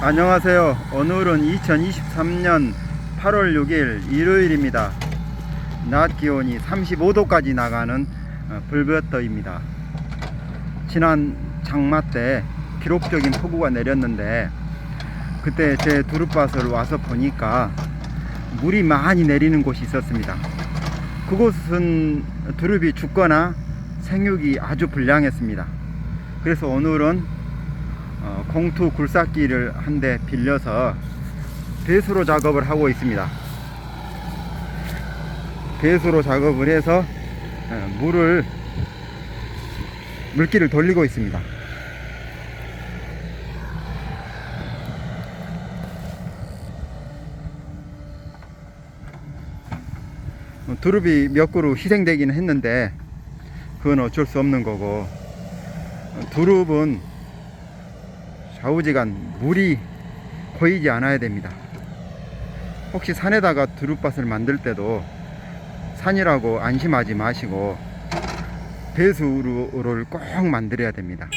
안녕하세요. 오늘은 2023년 8월 6일 일요일입니다. 낮 기온이 35도까지 나가는 어, 불볕더입니다. 지난 장마 때 기록적인 폭우가 내렸는데 그때 제 두릅밭을 와서 보니까 물이 많이 내리는 곳이 있었습니다. 그곳은 두릅이 죽거나 생육이 아주 불량했습니다. 그래서 오늘은 어, 공투 굴삭기를 한 대 빌려서 배수로 작업을 하고 있습니다. 배수로 작업을 해서 어, 물을 물기를 돌리고 있습니다. 어, 두릅이 몇 그루 희생되기는 했는데 그건 어쩔 수 없는 거고 어, 두릅은 좌우지간 물이 고이지 않아야 됩니다. 혹시 산에다가 두릅밭을 만들 때도 산이라고 안심하지 마시고 배수로를 꼭 만들어야 됩니다.